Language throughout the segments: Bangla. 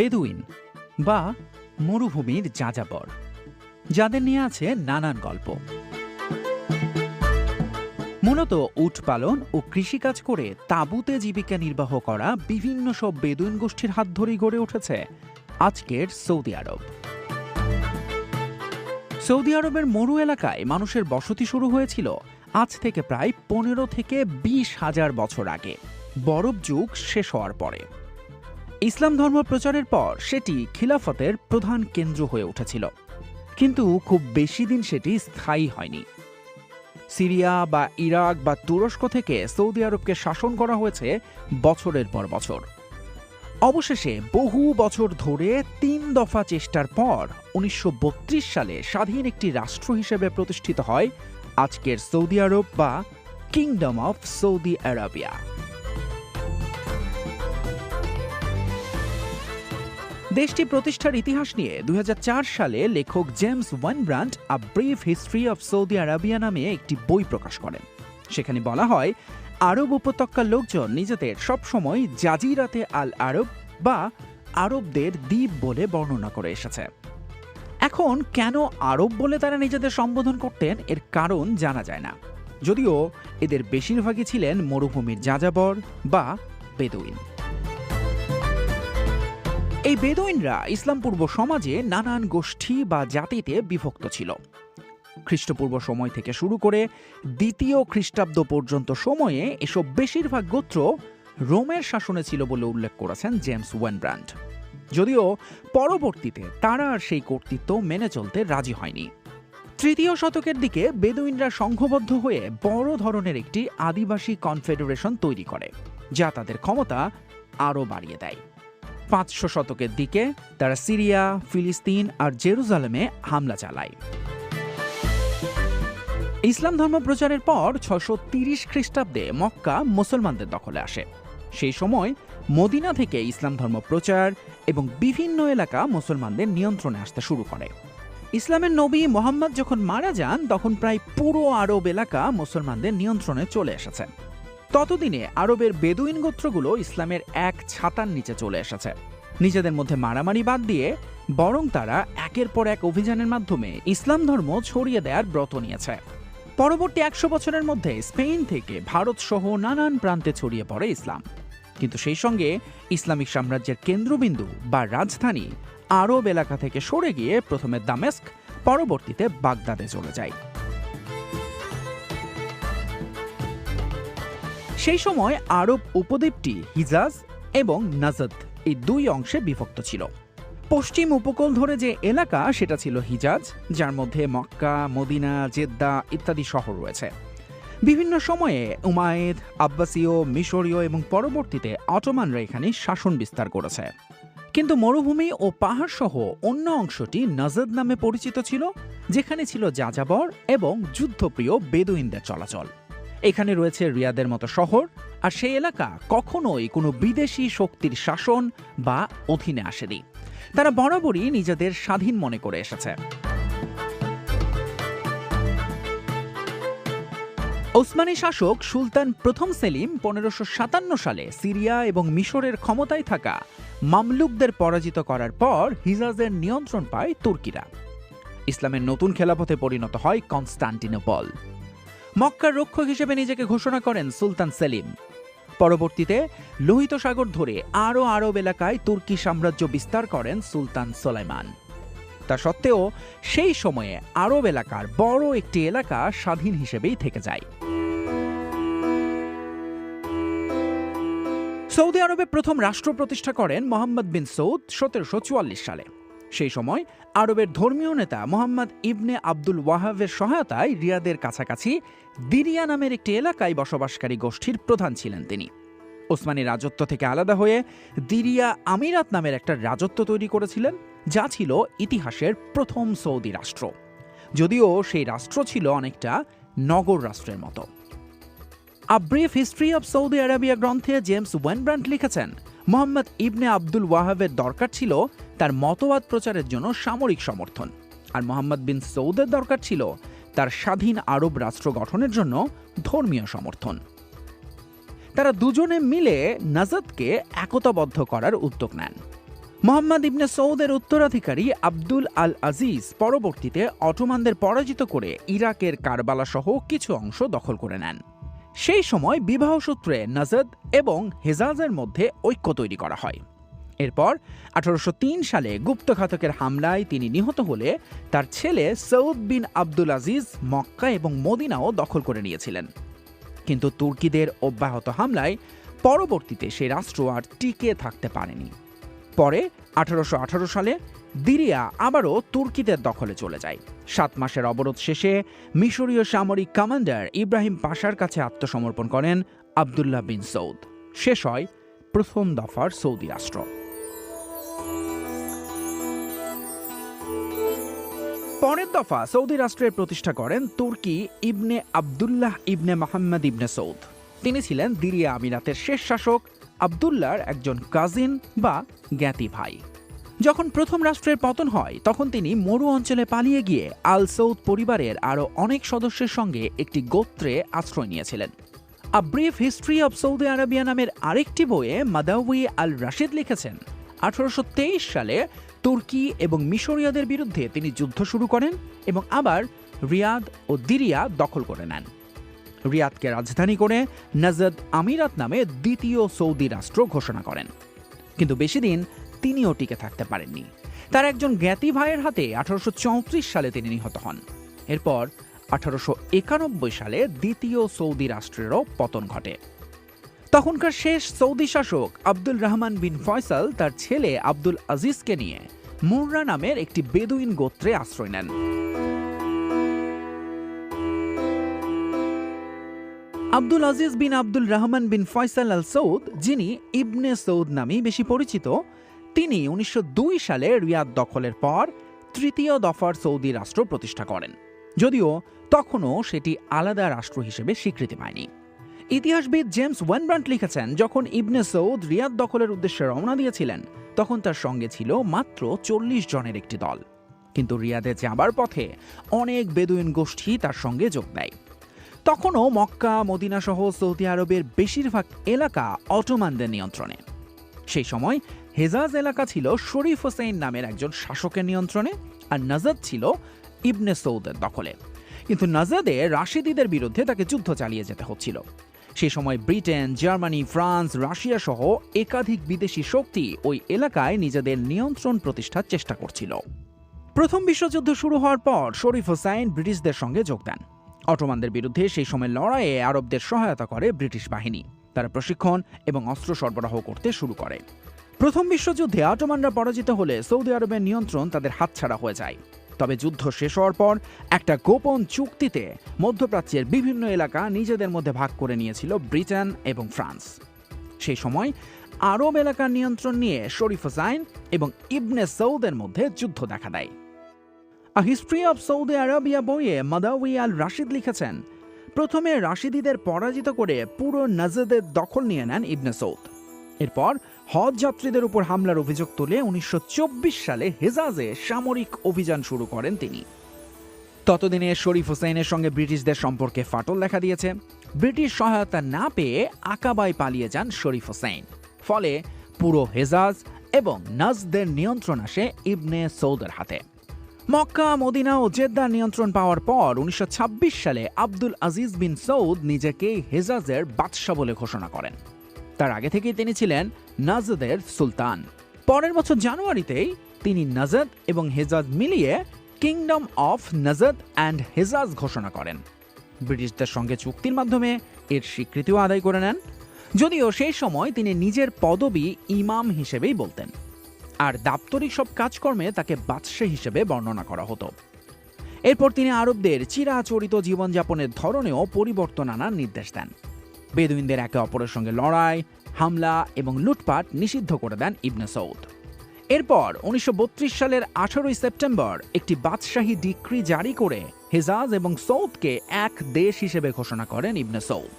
বেদুইন বা মরুভূমির যাযাবর, যাদের নিয়ে আছে নানান গল্প। মূলত উট পালন ও কৃষিকাজ করে তাঁবুতে জীবিকা নির্বাহ করা বিভিন্ন সব বেদুইন গোষ্ঠীর হাত ধরেই গড়ে উঠেছে আজকের সৌদি আরব। সৌদি আরবের মরু এলাকায় মানুষের বসতি শুরু হয়েছিল আজ থেকে প্রায় পনেরো থেকে বিশ হাজার বছর আগে। বরফ যুগ শেষ হওয়ার পরে। ইসলাম ধর্ম প্রচারের পর সেটি খিলাফতের প্রধান কেন্দ্র হয়ে উঠেছিল। কিন্তু খুব বেশি দিন সেটি স্থায়ী হয়নি। সিরিয়া বা ইরাক বা তুরস্ক থেকে সৌদি আরবকে শাসন করা হয়েছে বছরের পর বছর। অবশেষে বহু বছর ধরে তিন দফা চেষ্টার পর উনিশশো বত্রিশ সালে স্বাধীন একটি রাষ্ট্র হিসেবে প্রতিষ্ঠিত হয় আজকের সৌদি আরব বা কিংডম অফ সৌদি আরাবিয়া। দেশটি প্রতিষ্ঠার ইতিহাস নিয়ে দুই হাজার চার সালে লেখক James one Wynbrandt a brief history of Saudi Arabia নামে একটি বই প্রকাশ করেন। সেখানে বলা হয়, আরব উপত্যকার লোকজন নিজেদের সবসময় জাজিরাতে আল আরব বা আরবদের দ্বীপ বলে বর্ণনা করে এসেছে। এখন কেন আরব বলে তারা নিজেদের সম্বোধন করতেন, এর কারণ জানা যায় না। যদিও এদের বেশিরভাগই ছিলেন মরুভূমির যাযাবর বা বেদুইন। এই বেদুইনরা ইসলাম পূর্ব সমাজে নানান গোষ্ঠী বা জাতিতে বিভক্ত ছিল। খ্রিস্টপূর্ব সময় থেকে শুরু করে দ্বিতীয় খ্রিস্টাব্দ পর্যন্ত সময়ে এসব বেশিরভাগ গোত্র রোমের শাসনে ছিল বলে উল্লেখ করেছেন জেমস ওয়েনব্রান্ড যদিও পরবর্তীতে তারা আর সেই কর্তৃত্ব মেনে চলতে রাজি হয়নি। তৃতীয় শতকের দিকে বেদুইনরা সংঘবদ্ধ হয়ে বড় ধরনের একটি আদিবাসী কনফেডারেশন তৈরি করে, যা তাদের ক্ষমতা আরও বাড়িয়ে দেয়। পাঁচশো শতকের দিকে তারা সিরিয়া, ফিলিস্তিন আর জেরুজালেমে হামলা চালায়। ইসলাম ধর্ম প্রচারের পর ছশো তিরিশ খ্রিস্টাব্দে মক্কা মুসলমানদের দখলে আসে। সেই সময় মদিনা থেকে ইসলাম ধর্ম প্রচার এবং বিভিন্ন এলাকা মুসলমানদের নিয়ন্ত্রণে আসতে শুরু করে। ইসলামের নবী মোহাম্মদ যখন মারা যান, তখন প্রায় পুরো আরব এলাকা মুসলমানদের নিয়ন্ত্রণে চলে এসেছে। ততদিনে আরবের বেদুইন গোত্রগুলো ইসলামের এক ছাতার নিচে চলে এসেছে। নিজেদের মধ্যে মারামারি বাদ দিয়ে বরং তারা একের পর এক অভিযানের মাধ্যমে ইসলাম ধর্ম ছড়িয়ে দেওয়ার ব্রত নিয়েছে। পরবর্তী একশো বছরের মধ্যে স্পেন থেকে ভারত সহ নানান প্রান্তে ছড়িয়ে পড়ে ইসলাম। কিন্তু সেই সঙ্গে ইসলামিক সাম্রাজ্যের কেন্দ্রবিন্দু বা রাজধানী আরব এলাকা থেকে সরে গিয়ে প্রথমে দামেস্ক, পরবর্তীতে বাগদাদে চলে যায়। সেই সময় আরব উপদ্বীপটি হিজাজ এবং নাজদ এই দুই অংশে বিভক্ত ছিল। পশ্চিম উপকূল ধরে যে এলাকা, সেটা ছিল হিজাজ, যার মধ্যে মক্কা, মদিনা, জেদ্দা ইত্যাদি শহর রয়েছে। বিভিন্ন সময়ে উমায়েদ, আব্বাসীয়, মিশরীয় এবং পরবর্তীতে অটোমানরা এখানে শাসন বিস্তার করেছে। কিন্তু মরুভূমি ও পাহাড় সহ অন্য অংশটি নজদ নামে পরিচিত ছিল, যেখানে ছিল যাযাবর এবং যুদ্ধপ্রিয় বেদুইনদের চলাচল। এখানে রয়েছে রিয়াদের মতো শহর, আর সেই এলাকা কখনোই কোনো বিদেশি শক্তির শাসন বা অধীনে আসেনি। তারা বরাবরই নিজেদের স্বাধীন মনে করে এসেছে। ওসমানী শাসক সুলতান প্রথম সেলিম পনেরোশো সাতান্ন সালে সিরিয়া এবং মিশরের ক্ষমতায় থাকা মামলুকদের পরাজিত করার পর হিজাজের নিয়ন্ত্রণ পায় তুর্কিরা। ইসলামের নতুন খেলাপথে পরিণত হয় কনস্টান্টিনোপল। মক্কার রক্ষক হিসেবে নিজেকে ঘোষণা করেন সুলতান সেলিম। পরবর্তীতে লোহিত সাগর ধরে আরও আরব এলাকায় তুর্কি সাম্রাজ্য বিস্তার করেন সুলতান সোলাইমান। তা সত্ত্বেও সেই সময়ে আরব এলাকার বড় একটি এলাকা স্বাধীন হিসেবেই থেকে যায়। সৌদি আরবে প্রথম রাষ্ট্র প্রতিষ্ঠা করেন মোহাম্মদ বিন সৌদ সতেরোশো চুয়াল্লিশ সালে। সেই সময় আরবের ধর্মীয় নেতা মোহাম্মদ ইবনে আব্দুল ওয়াহাবের সহায়তায় রিয়াদের কাছাকাছি দিরিয়া নামের একটি এলাকায় বসবাসকারী গোষ্ঠীর প্রধান ছিলেন তিনি। ওসমানী রাজত্ব থেকে আলাদা হয়ে দিরিয়া আমিরাত নামের একটা রাজত্ব তৈরি করেছিলেন, যা ছিল ইতিহাসের প্রথম সৌদি রাষ্ট্র। যদিও সেই রাষ্ট্র ছিল অনেকটা নগর রাষ্ট্রের মতো। A brief history of Saudi Arabia গ্রন্থে জেমস ওয়েনব্রান্ট লিখেছেন, মোহাম্মদ ইবনে আব্দুল ওয়াহাবের দরকার ছিল তার মতবাদ প্রচারের জন্য সামরিক সমর্থন। আর মোহাম্মদ বিন সৌদের দরকার ছিল তার স্বাধীন আরব রাষ্ট্র গঠনের জন্য ধর্মীয় সমর্থন। তারা দুজনে মিলে নাজাদকে একতাবদ্ধ করার উদ্যোগ নেন। মোহাম্মদ ইবনে সৌদের উত্তরাধিকারী আব্দুল আল আজিজ পরবর্তীতে অটোমানদের পরাজিত করে ইরাকের কারবালা সহ কিছু অংশ দখল করে নেন। সেই সময় বিবাহ সূত্রে নাজদ এবং হেজাজের মধ্যে ঐক্য তৈরি করা হয়। এরপর আঠারোশো তিন সালে গুপ্তঘাতকের হামলায় তিনি নিহত হলে তার ছেলে সৌদ বিন আব্দুল আজিজ মক্কা এবং মদিনাও দখল করে নিয়েছিলেন। কিন্তু তুর্কিদের অব্যাহত হামলায় পরবর্তীতে সে রাষ্ট্র আর টিকে থাকতে পারেনি। পরে আঠারোশো আঠারো সালে দিরিয়া আবারও তুর্কিদের দখলে চলে যায়। সাত মাসের অবরোধ শেষে মিশরীয় সামরিক কমান্ডার ইব্রাহিম পাশার কাছে আত্মসমর্পণ করেন আবদুল্লাহ বিন সৌদ। শেষ হয় প্রথম দফার সৌদি রাষ্ট্র। পরের দফা সৌদি রাষ্ট্রের প্রতিষ্ঠা করেন তুর্কি ইবনে আবদুল্লাহ ইবনে মাহমদ ইবনে সৌদ। তিনি ছিলেন দিরিয়া আমিরাতের শেষ শাসক, আবদুল্লাহর একজন কাজিন বা জ্ঞাতি ভাই। যখন প্রথম রাষ্ট্রের পতন হয়, তখন তিনি মরু অঞ্চলে পালিয়ে গিয়ে আল সৌদ পরিবারের আরও অনেক সদস্যের সঙ্গে একটি গোত্রে আশ্রয় নিয়েছিলেন। A brief history of Saudi Arabia নামের আরেকটি বইয়ে মাদাউই আল রাশিদ লিখেছেন, আঠারোশো তেইশ সালে তুর্কি এবং মিশরীয়দের বিরুদ্ধে তিনি যুদ্ধ শুরু করেন এবং আবার রিয়াদ ও দিরিয়া দখল করে নেন। রিয়াদকে রাজধানী করে নাজদ আমিরাত নামে দ্বিতীয় সৌদি রাষ্ট্র ঘোষণা করেন। কিন্তু বেশি দিন তিনিও টিকে থাকতে পারেননি। তার একজন জ্ঞাতি ভাইয়ের হাতে আঠারোশো চৌত্রিশ সালে তিনি নিহত হন। এরপর আঠারোশো একানব্বই সালে দ্বিতীয় সৌদি রাষ্ট্রেরও পতন ঘটে। তখনকার শেষ সৌদি শাসক আব্দুল রহমান বিন ফয়সাল তার ছেলে আব্দুল আজিজকে নিয়ে মুররা নামের একটি বেদুইন গোত্রে আশ্রয় নেন। আব্দুল আজিজ বিন আব্দুল রহমান বিন ফয়সাল আল সৌদ, যিনি ইবনে সৌদ নামেই বেশি পরিচিত, তিনি উনিশশো দুই সালে রিয়াদ দখলের পর তৃতীয় দফার সৌদি রাষ্ট্র প্রতিষ্ঠা করেন। যদিও তখনও সেটি আলাদা রাষ্ট্র হিসেবে স্বীকৃতি পায়নি। ইতিহাসবিদ জেমস ওয়েনব্রান্ট লিখেছেন, যখন ইবনে সৌদ রিয়াদ দখলের উদ্দেশ্যে রওনা দিয়েছিলেন, তখন তার সঙ্গে ছিল মাত্র চল্লিশ জনের একটি দল। কিন্তু রিয়াদে যাবার পথে অনেক বেদুইন গোষ্ঠী তার সঙ্গে যোগ দেয়। তখনও মক্কা, মদিনা সহ সৌদি আরবের বেশিরভাগ এলাকা অটোমানদের নিয়ন্ত্রণে। সেই সময় হেজাজ এলাকা ছিল শরীফ হোসেন নামের একজন শাসকের নিয়ন্ত্রণে আর নাজাদ ছিল ইবনে সৌদের দখলে। কিন্তু নাজাদে রাশিদিদের বিরুদ্ধে তাকে যুদ্ধ চালিয়ে যেতে হচ্ছিল। সে সময় ব্রিটেন, জার্মানি, ফ্রান্স, রাশিয়া সহ একাধিক বিদেশি শক্তি ওই এলাকায় নিজেদের নিয়ন্ত্রণ প্রতিষ্ঠার চেষ্টা করছিল। প্রথম বিশ্বযুদ্ধ শুরু হওয়ার পর শরীফ হোসাইন ব্রিটিশদের সঙ্গে যোগ দেন। অটোমানদের বিরুদ্ধে সেই সময় লড়াইয়ে আরবদের সহায়তা করে ব্রিটিশ বাহিনী। তারা প্রশিক্ষণ এবং অস্ত্র সরবরাহ করতে শুরু করে। প্রথম বিশ্বযুদ্ধে অটোমানরা পরাজিত হলে সৌদি আরবের নিয়ন্ত্রণ তাদের হাতছাড়া হয়ে যায়। তবে যুদ্ধ শেষ হওয়ার পর একটা গোপন চুক্তিতে মধ্যপ্রাচ্যের বিভিন্ন এলাকা নিজেদের মধ্যে ভাগ করে নিয়েছিল ব্রিটেন এবং ফ্রান্স। সেই সময় আরব এলাকার নিয়ন্ত্রণ নিয়ে শরীফ হোসাইন এবং ইবনে সৌদের মধ্যে যুদ্ধ দেখা দেয়। A history of Saudi Arabia বইয়ে মাদাউই আল রাশিদ লিখেছেন, প্রথমে রাশিদিদের পরাজিত করে পুরো নাজদের দখল নিয়ে নেন ইবনে সৌদ। এরপর হজ যাত্রীদের উপর হামলার অভিযোগ তুলে উনিশশো চব্বিশ সালে হেজাজে সামরিক অভিযান শুরু করেন তিনি। ততদিনে শরীফ হোসেনের সঙ্গে ব্রিটিশদের সম্পর্কে ফাটল দেখা দিয়েছে। ব্রিটিশ সহায়তা না পেয়ে আকাবায় পালিয়ে যান শরীফ হোসেন ফলে পুরো হেজাজ এবং নাজদের নিয়ন্ত্রণ আসে ইবনে সৌদের হাতে। মক্কা, মদিনা ও জেদ্দার নিয়ন্ত্রণ পাওয়ার পর উনিশশো ছাব্বিশ সালে আব্দুল আজিজ বিন সৌদ নিজেকে হেজাজের বাদশাহ বলে ঘোষণা করেন। তার আগে থেকেই তিনি ছিলেন নাজদের সুলতান। পরের বছর জানুয়ারিতেই তিনি নাজদ এবং হেজাজ মিলিয়ে kingdom of Najd and Hejaz ঘোষণা করেন। ব্রিটিশদের সঙ্গে চুক্তির মাধ্যমে এর স্বীকৃতিও আদায় করে নেন, যদিও সেই সময় তিনি নিজের পদবি ইমাম হিসেবেই বলতেন। আর দাপ্তরিক সব কাজকর্মে তাকে বাদশাহ হিসেবে বর্ণনা করা হতো। এরপর তিনি আরবদের চিরাচরিত জীবনযাপনের ধরনেও পরিবর্তন আনার নির্দেশ দেন। বেদুইনদের একে অপরের সঙ্গে লড়াই, হামলা এবং লুটপাট নিষিদ্ধ করে দেন ইবনে সৌদ। এরপর উনিশশো বত্রিশ সালের আঠারোই সেপ্টেম্বর একটি বাদশাহী ডিক্রি জারি করে হেজাজ এবং সৌদকে এক দেশ হিসেবে ঘোষণা করেন ইবনে সৌদ।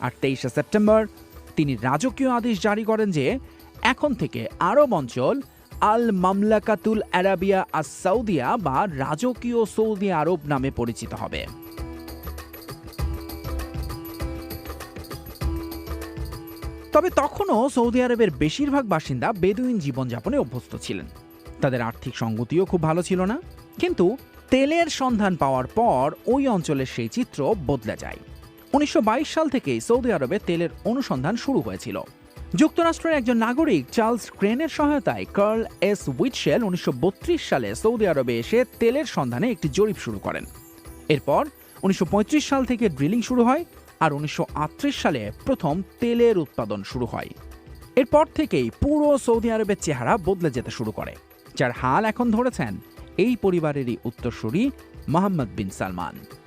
আর তেইশে সেপ্টেম্বর তিনি রাজকীয় আদেশ জারি করেন যে এখন থেকে আরব অঞ্চল আল মামলাকাতুল আরাবিয়া আস সৌদিয়া বা রাজকীয় সৌদি আরব নামে পরিচিত হবে। তবে তখনও সৌদি আরবের বেশিরভাগ বাসিন্দা বেদুইন জীবনযাপনে অভ্যস্ত ছিলেন। তাদের আর্থিক সঙ্গতিও খুব ভালো ছিল না। কিন্তু তেলের সন্ধান পাওয়ার পর ওই অঞ্চলের সেই চিত্র বদলে যায়। উনিশশো বাইশ সাল থেকেই সৌদি আরবে তেলের অনুসন্ধান শুরু হয়েছিল। যুক্তরাষ্ট্রের একজন নাগরিক চার্লস ক্রেনের সহায়তায় কার্ল এস উইটশেল উনিশশো বত্রিশ সালে সৌদি আরবে এসে তেলের সন্ধানে একটি জরিপ শুরু করেন। এরপর উনিশশো পঁয়ত্রিশ সাল থেকে ড্রিলিং শুরু হয়। আর উনিশশো আটত্রিশ সালে প্রথম তেলের উৎপাদন শুরু হয়। এরপর থেকেই পুরো সৌদি আরবের চেহারা বদলে যেতে শুরু করে, যার হাল এখন ধরেছেন এই পরিবারেরই উত্তরসূরি মোহাম্মদ বিন সালমান।